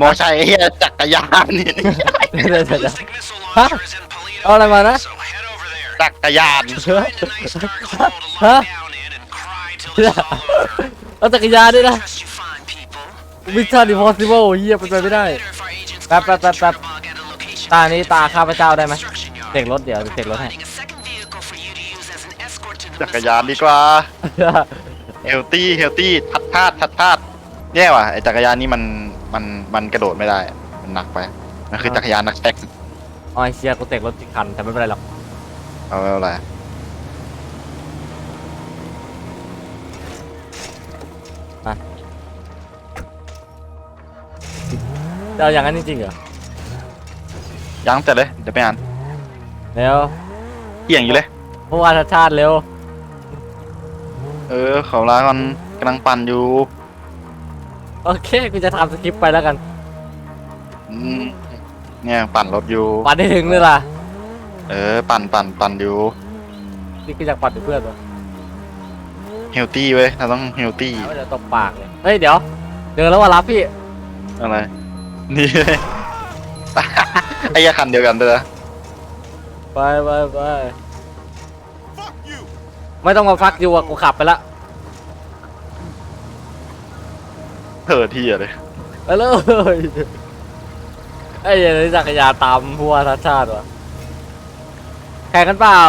มอไซค์ไอ้เหี้ยจักรยานนี่เดี๋ยวเดี๋ยวเดี๋ยวฮะเอาอะไรมานะจักรยานฮะเอาจักรยานด้วยนะมิชชั่นอิมพอสิเบิลเฮียเป็นไปไม่ได้แป๊บแป๊บแป๊บแป๊บตานี้ตาข้าพเจ้าได้ไหมเสกรถเดี๋ยวเสกรถให้จักรยานดีกว่าเฮลตี้เฮลตี้ทัดทาดทัดทาดแย่ว่ะไอจักรยานนี่มัน มันมันกระโดดไม่ได้อะมันหนักไป มันคือจักรยานนักแท็กอ๋อไอเชียกูเสกรถติดคัน แต่ไม่เป็นไรหรอกเอาไม่เป็นไรจะเอาอย่างนั้นจริงๆเหรอ ยังแต่เลยเดี๋ยวไปอ่านเร็วเกี่ยงอยู่เลยผู้ว่าชาติชาติเร็ว เออขอลาก่อนกำลังปั่นอยู่ โอเคกูจะทำสคริปต์ไปแล้วกันอืมเนี่ยปั่นรถอยู่ ปั่นได้ถึงเลยล่ะเออ ปั่นปั่นปั่นอยู่นี่กูอยากปั่นเป็นเพื่อนวะเฮลตี้เว้ยเราต้องเฮลตี้เอาเดี๋ยวตบปากเลยเฮ้ยเดี๋ยวเดินแล้วว่ารับพี่อะไร นี่ไอ้ยาคันเดียวกันเลยนะไปไปไปไม่ต้องมาฟักอยู่อะกูขับไปละ เธอที่อะเลยไปเลยไอ้เหี้ยันจักรยานตามผู้ว่าชาติชาติวะแข่งกันเปล่า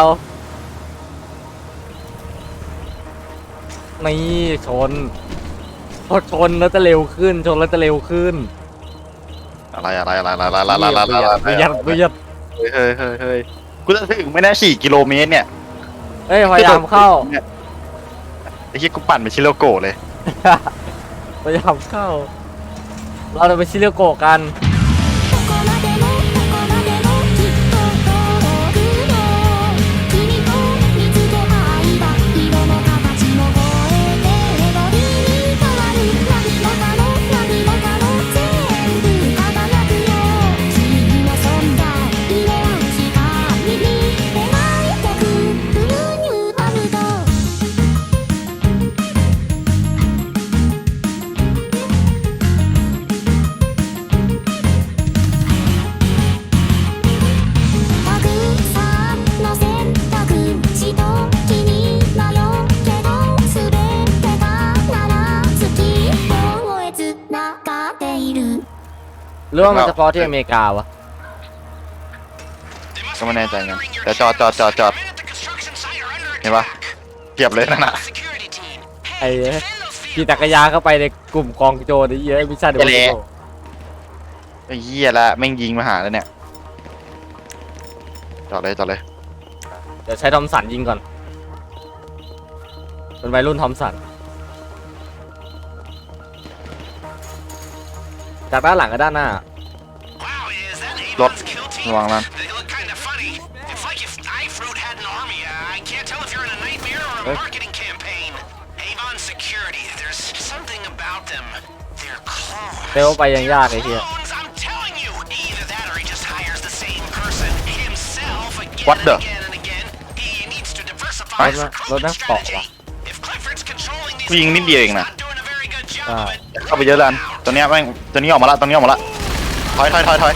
นี่ชน พอชนแล้วจะเร็วขึ้น ชนแล้วจะเร็วขึ้นอะไรอะไรอะไรอะไรอะไรอะไรอะไรประหยัดประหยัดเฮ้ยเฮ้ยเฮ้ยเฮ้ยกูจะถึงไม่แน่สี่กิโลเมตรเนี่ยเฮ้ยพยายามเข้าไอ้ที่กูปั่นไปชิโลโกะเลย พยายามเข้า เราจะไปชิเลียโกะกัน หรือว่ามันเฉพาะที่อเมริกาวะก็ไม่แน่ใจกันแต่จอดจอดจอดจอดเห็นปะเทียบเลยนั่นน่ะไอ้เอ้ยขี่จักรยานเข้าไปในกลุ่มกองโจรไอ้เหี้ยมิชชั่นเดไอ้เละไอ้เหี้ยละแม่งยิงมาหาแล้วเนี่ยจอดเลยจอดเลยเดี๋ยวใช้ทอมสันยิงก่อนเป็นวัยรุ่นทอมสัน จากด้านหลังกับด้านหน้ารถระวังนั้น They look kind of funny. It's like if iFruit had an army. Uh, I can't tell if you're in a nightmare or a Eh? marketing campaign. Avon Security. There's something about them. They're clones. เร็วไปยังยากไอ้เหี้ย Clones, I'm telling you. Either that or he just hires the same person himself again What and the? again and again. He needs to diversify รถ his นะรถ recruitment นั่งเกาะ strategy. ว่ะ If Clifford's controlling these กูยิงนิดเดียวเองนะ not doing a very good job อ่า of it. เข้าไปเยอะแล้วอัน ตัวเนี้ยแม่งตัวนี้ออกมาละตัวนี้ออกมาละถอยถอยถอยถอย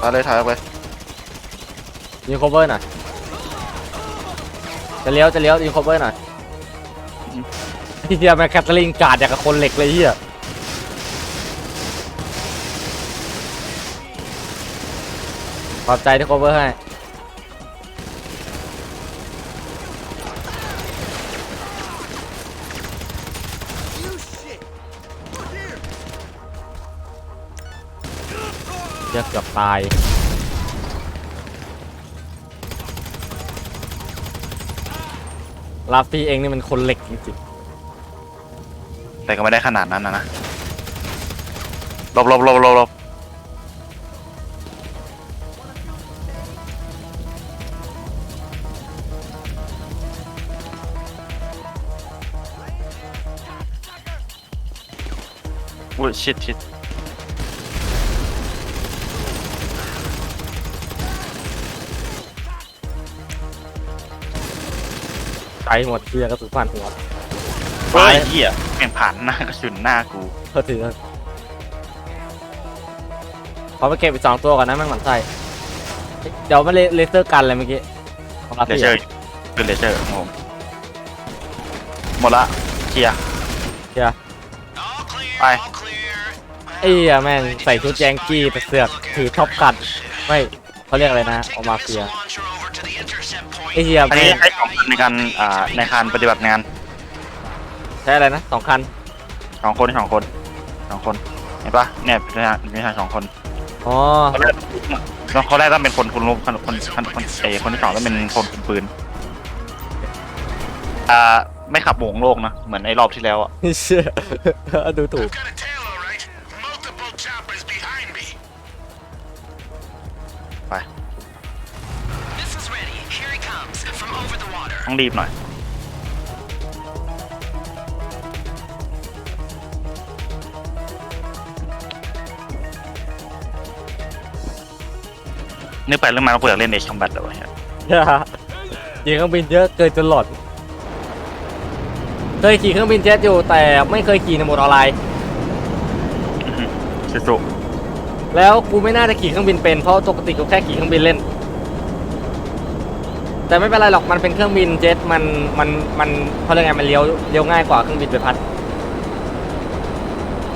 ถอยเลยถอยออกเลยยิงโคเวอร์หน่อยจะเลี้ยวจะเลี้ยวยิงโคเวอร์หน่อยไอ้เหี้ยแม่งแคทเธอรีนการ์ดอย่างกับคนเหล็กเลยไอ้เหี้ยขอบใจที่โคเวอร์ให้ เรียกเกือบตาย ลาฟี่เองนี่มันคนเหล็กจริงแต่ก็ไม่ได้ขนาดนั้นนะนะหลบหลบหลบหลบหลบอุ้ยชิดชิด ใจหมดเชียกระสุนผ่านหัวเฮ้ยเหี้ยแม่งผ่านหน้ากระสุนหน้ากูเพื่อถือขอไปเก็บอีกสองตัวก่อนนะแม่งหมันไส้เดี๋ยวมาเลเลเซอร์กันเลยเมื่อกี้ของรับเลพี่เชอร์คือเลเชอร์ของผมหมดละเคลียร์ All clear. Bye. All clear. ไอ้เหี้ยแม่งใส่ชุดแยงกี้ไปเสือกถือท็อปกัดไม่เขาเรียกอะไรนะออกมาเฟีย ไอ้เหี้ยอันแม่นี้งให้สองคนในการอ่าในการปฏิบัติงานใช้อะไรนะสองคันสองคนสองคนสองคนเห็นปะเนี่ยมีทางมีทางสองคนอ๋อเขาแรกเขาแรกต้องเป็นคนคุณรู้คนคนคนคนเอคนที่สองต้องเป็นคนคุมปืนอ่าไม่ขับหวงโลกนะเหมือนไอ้รอบที่แล้วอะเชี่ยดูถูก ต้องรีบหน่อย นึกไปเรื่องมาเราเปิดเล่นเอชคอมแบทเลยวะเนี่ยยิงเครื่องบินเยอะเกินจนหลอดเคยขี่เครื่องบินเจ็ตอยู่แต่ไม่เคยขี่ในโหมดออนไลน์สุแล้วกูไม่น่าจะขี่เครื่องบินเป็นเพราะปกติกูแค่ขี่เครื่องบินเล่น แต่ไม่เป็นไรหรอกมันเป็นเครื่องบินเจ็ตมันมันมันเขาเรียกไงมันเลี้ยวเลี้ยวง่ายกว่าเครื่องบินใบพัด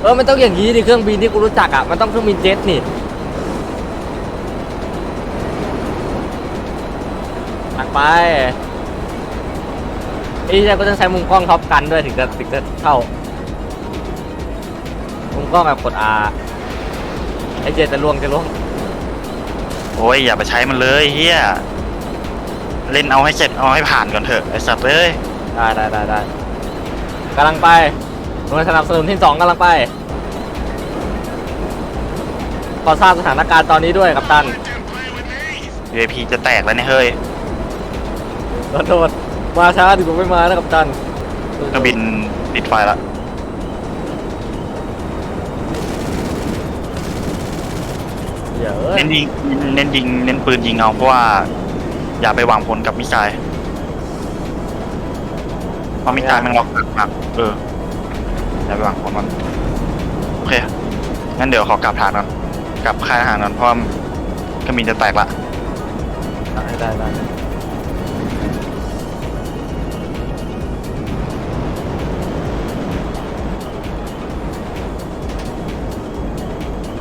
เออมันต้องอย่างนี้ดิเครื่องบินที่กูรู้จักอะมันต้องเครื่องบินเจ็ตนี่ตักไปไอ้เนี่ยก็ต้องใช้มุมกล้องท็อปกันด้วยถึงจะถึงจะเข้ามุมกล้องแบบกด R ไอ้เจจะล่วงจะล่วงโอ้ยอย่าไปใช้มันเลยเฮีย เล่นเอาให้เสร็จเอาให้ผ่านก่อนเถอะไอ้สัตว์เอ้ยได้ได้ได้ได้กำลังไปหน่วยสนับสนุนที่สองกำลังไป ขอทราบสถานการณ์ตอนนี้ด้วยกัปตัน Let them play with me. VIP จะแตกแล้วเนี่ยเฮ้ยขอโทษมาช้าดีกว่าไม่มานะกัปตันเครื่องบินติดไฟละเดี๋ยวเอ้ย เน้นยิงเน้นยิงเน้นปืนยิงเอาเพราะว่า อย่าไปวางผลกับมิสไซล์เพราะมิสไซล์มันล็อกหนักมากเออ อย่าไปวางผลมัน โอเค งั้นเดี๋ยวขอกลับฐานก่อนกลับค่ายทหารก่อนเพราะว่าเครื่องบินจะแตกละ ได้ได้ได้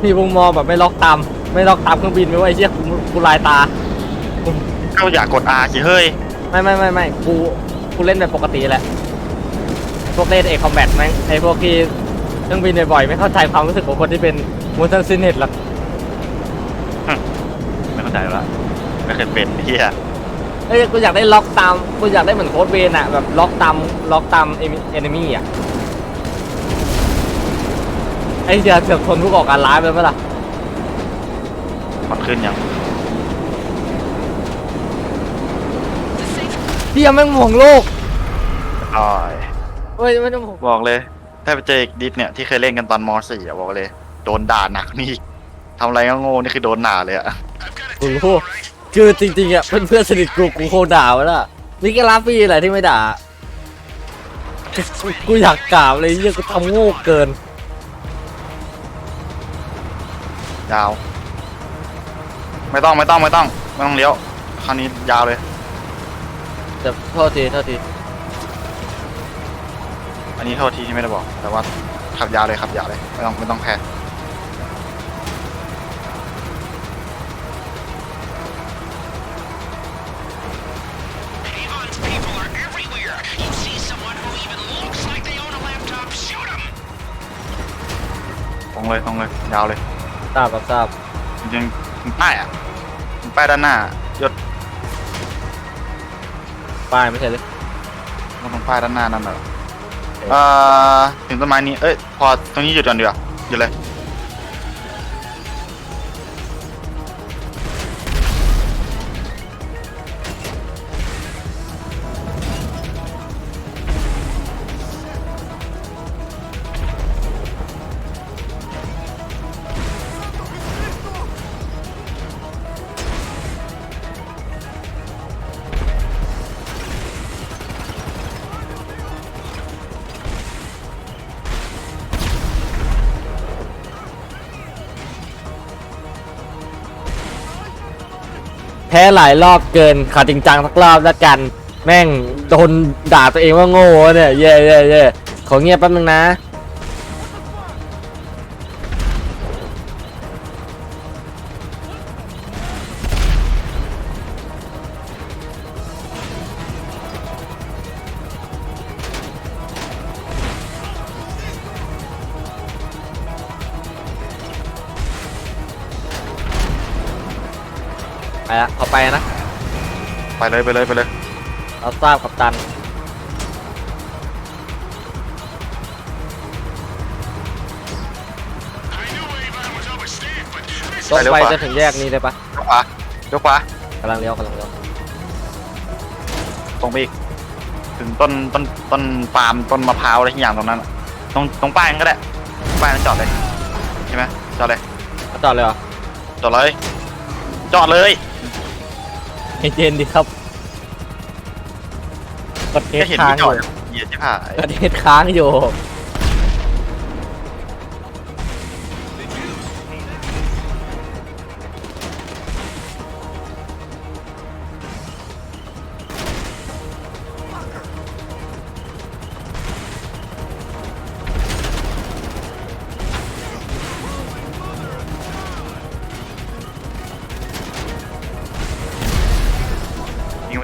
พี่มุมอแบบไม่ล็อกตาม ไม่ล็อกตามเครื่องบินไม่ว่าไอ้เชี่ยกูกูลายตา ก็อย่ากกด R สิเฮ้ย ไม่ไม่ไม่ไม่กูกูเล่นแบบปกติแหละ พวกเล่นเอกคอมแบทแม่งไอพวกที่เครื่องบินบ่อยๆไม่เข้าใจความรู้สึกของคนที่เป็นมูซันซินเน็ตหรอกไม่เข้าใจแล้วไม่เคยเป็นเฮียเอ้ยกูอยากได้ล็อกตามกูอยากได้เหมือนโค้ดเวนอะแบบล็อกตามล็อกตามเอเนมี่อะไอ้เหี้ยเสือกทนทุกออกการร้ายไปไหมล่ะมันขึ้นยัง เหี้ยแม่งห่วงโลกอ๋อยเฮ้ยไม่ต้องห่วงบอกเลย ถ้าไปเจออีกดิสเนี่ยที่เคยเล่นกันตอนม .4 อะบอกเลย โดนด่าหนักนี่อีกทำอะไรก็โง่นี่คือโดนด่าเลยอะ I've got a กู tail, รู้ all right. คือจริงๆอะเป็นเพื่อนสนิทกูกูโคตรด่าไว้ละมีแค่ลาฟี่แหละที่ไม่ด่า กูอยากกราบเลยเหี้ยกูทำโง่เกิน ยาว ไม่ต้องไม่ต้องไม่ต้องไม่ต้องเลี้ยวคราวนี้ยาวเลย เดี๋ยวโทษทีโทษทีอันนี้โทษทีที่ไม่ได้บอก แต่ว่าขับยาวเลยขับยาวเลยไม่ต้องไม่ต้องแพ้ Avon's people are everywhere. You see someone who even looks like they own a laptop, shoot them. ตรงเลยตรงเลยยาวเลย ทราบครับทราบจริงๆมันป้ายอะมันป้ายด้านหน้ายศ ป้ายไม่ใช่เลยมันตรงป้ายด้านหน้านั่นแหละเอ่อถึงต้นไม้นี้ เอ้ย พอตรงนี้หยุดก่อนดีกว่าหยุดเลย แพ้หลายรอบเกินขอจริงจังสักรอบแล้วกัน แม่งโดนด่าตัวเองว่าโง่เนี่ยเย่เย่เย่ขอเงียบแป๊บนึงนะ ละขอไปนะไปเลยไปเลยไปเลยเราทราบกับตันตรงไปจะถึงแยกนี้เลยปะยกขวายกขวากำลังเลี้ยวกำลังเลี้ยวตรงไปอีกถึงต้นต้นต้นปาล์มต้นมะพร้าวอะไรที่อย่างตรงนั้นอะตรงตรงป้ายนั้นก็ได้ป้ายนั้นจอดเลยใช่ไหมจอดเลย มาจอดเลยเหรอจอดเลย จอดเลย ให้เจนดีครับกดเทแค่สเห็นค้างที่อจอยู่ดเหยียดใช่ป่ะกดเทสค้างอยู่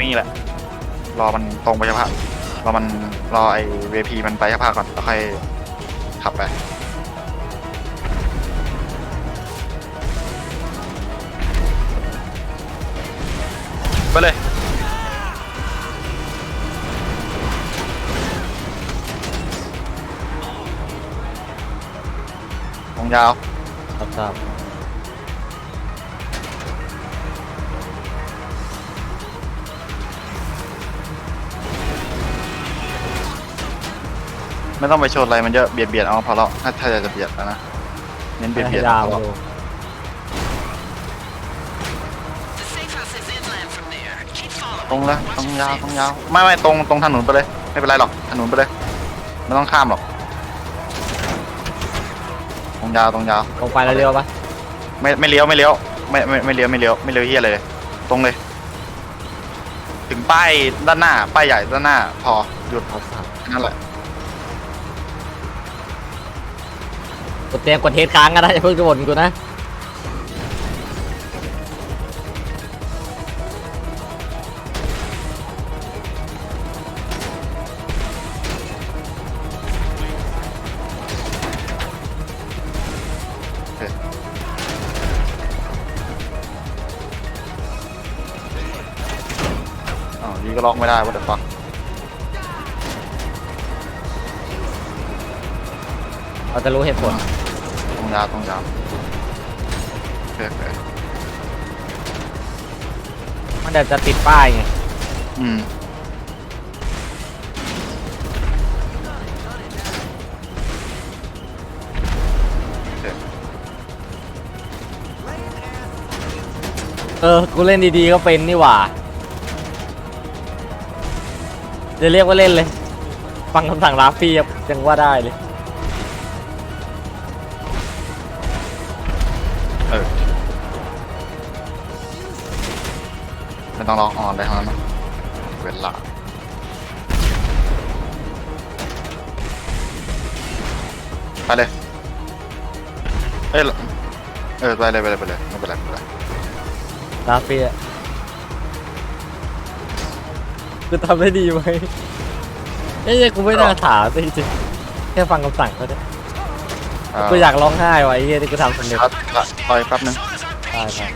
ยิงวิ่แหละ รอมันตรงไปใช่ป่ะรอมันรอไอ้เวพีมันไปใช่ป่ะก่อนแล้วค่อยขับไปไปเลยตรงยาวครับ ไม่ต้องไปชนอะไรมันเยอะเบียดเบียดเอาพอแล้วถ้าถ้าจะเบียดแล้วนะเน้นเบียดเบียดยาวเอาพออยู่ The safe house is inland from there. Keep following. ตรงเลยตรงยาวตรงยาวไม่ไม่ตรงตรงถนนไปเลย ไม่เป็นไรหรอกถนนไปเลยไม่ต้องข้ามหรอกตรงยาวตรงยาว ลงไปแล้วเลี้ยวปะไม่ไม่เลี้ยวไม่เลี้ยวไม่ไม่ไม่เลี้ยวไม่เลี้ยวไม่เลี้ยวเฮียเลย ตรงเลย ถึงป้ายด้านหน้า ป้ายใหญ่ด้านหน้า พอหยุดครับครับแค่นั้นแหละ กดเตรียมกดเทสค้างกันนะอย่าเพิ่งจะบ่นกูนะอ๋อยีก็ล็อกไม่ได้ว่าเดี๋ยวฟังเราจะรู้เหตุผลต รงยาวตรงยาวโอเคโอเคมันเดี๋ยวจะติดป้ายไงอืมเออ กูเล่นดีๆก็เป็นนี่หว่าจะเรียกว่าเล่นเลย ฟังคำสั่งลาฟฟี่ยังว่าได้เลย ต้องล็อกออนเลยทั้งนั้นนะเวลาไปเลย เอ้ยเออไปเลยไปเลยไปเลยไม่เป็นไรไม่เป็นไรลาฟฟี่อะคือทำได้ดีไหมเอ้ยกูไม่น่าถามจริงๆแค่ฟังคำสั่งก็ได้เอ่อกูอยากร้องไห้ว่ะไอ้เหี้ยที่กูทำสำเร็จรอรออีกแป๊บนึงได้ครับ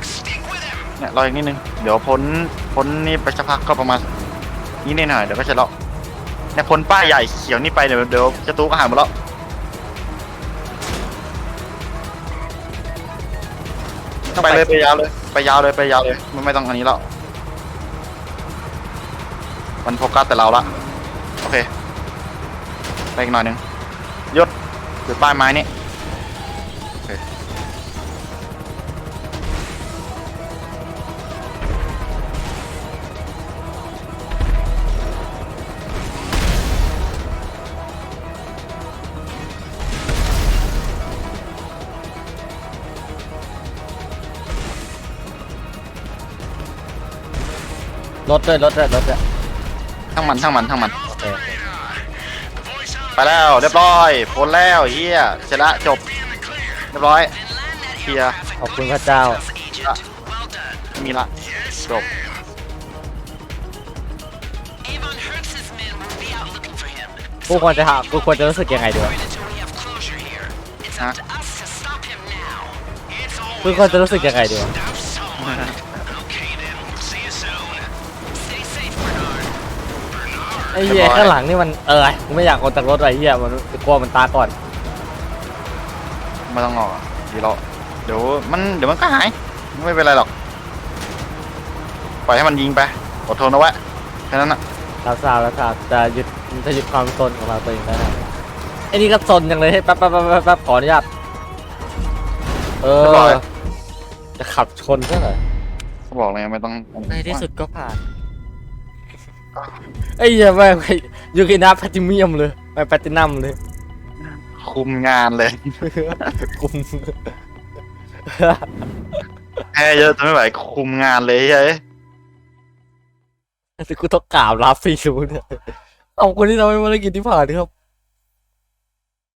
เนี่ยรออีกนิดนึง เดี๋ยวพ้น พ้นนี่ไปสักพักก็ประมาณนี้นิดหน่อยเดี๋ยวก็จะเลาะเนี่ยพ้นป้ายใหญ่เขียวนี่ไปเดี๋ยวเดี๋ยวจะตู้ก็หายหมดแล้วไปเลยไปยาวเลยไปยาวเลยไปยาวเลยไม่ไม่ต้องอันนี้แล้วมันโฟกัสแต่เราละโอเคไปอีกหน่อยหนึงยศหยุดป้ายไม้นี่ รถด้วยรถด้วยรถด้วยทั้งมันทั้งมันทั้งมัน โอเคไปแล้วเรียบร้อยพ้นแล้วเฮียเสร็จละจบ เรียบร้อยเคลียร์ขอบคุณพระเจ้า ละไม่มีละจบ Avon Hertz's men will be out looking for him. กูควรจะหากูควรจะรู้สึกยังไงดีวะ Until we have closure here. It's Huh? up to us to stop him now. It's กู always ควรจะรู้สึกยังไงดีวะ stop someone. ไอ้เหี้ยข้างหลังนี่มันเออกูไม่อยากออกจากรถไอ้เหี้ยมันกลัวมันตาก่อนไม่ต้องรอดีแล้วเดี๋ยวมันเดี๋ยวมันก็หาย ไม่เป็นไรหรอก ปล่อยให้มันยิงไป อดทนเอาไว้แค่นั้นนะรับทราบรับทราบจะหยุดจะหยุดความซนของเราตัวเองได้ไหมไอ้นี่ก็ซนจังเลยให้แป๊บแป๊บแป๊บแป๊บแป๊บขออนุญาตเออจะขับชนซะหน่อยเขาบอกเลยไม่ต้องในที่สุดก็ผ่าน ไอ้เหี้ยแม่งไปยูกินาแพติเมียมเลยไปแพตินัมเลยคุมงานเลยกุมแพ้เยอะจนไม่ไหวคุมงานเลยเฮ้ยกูต้องกล่าวลาฟรีรู้เนี่ยขอบคุณที่ทำให้ภารกิจที่ผ่านครับ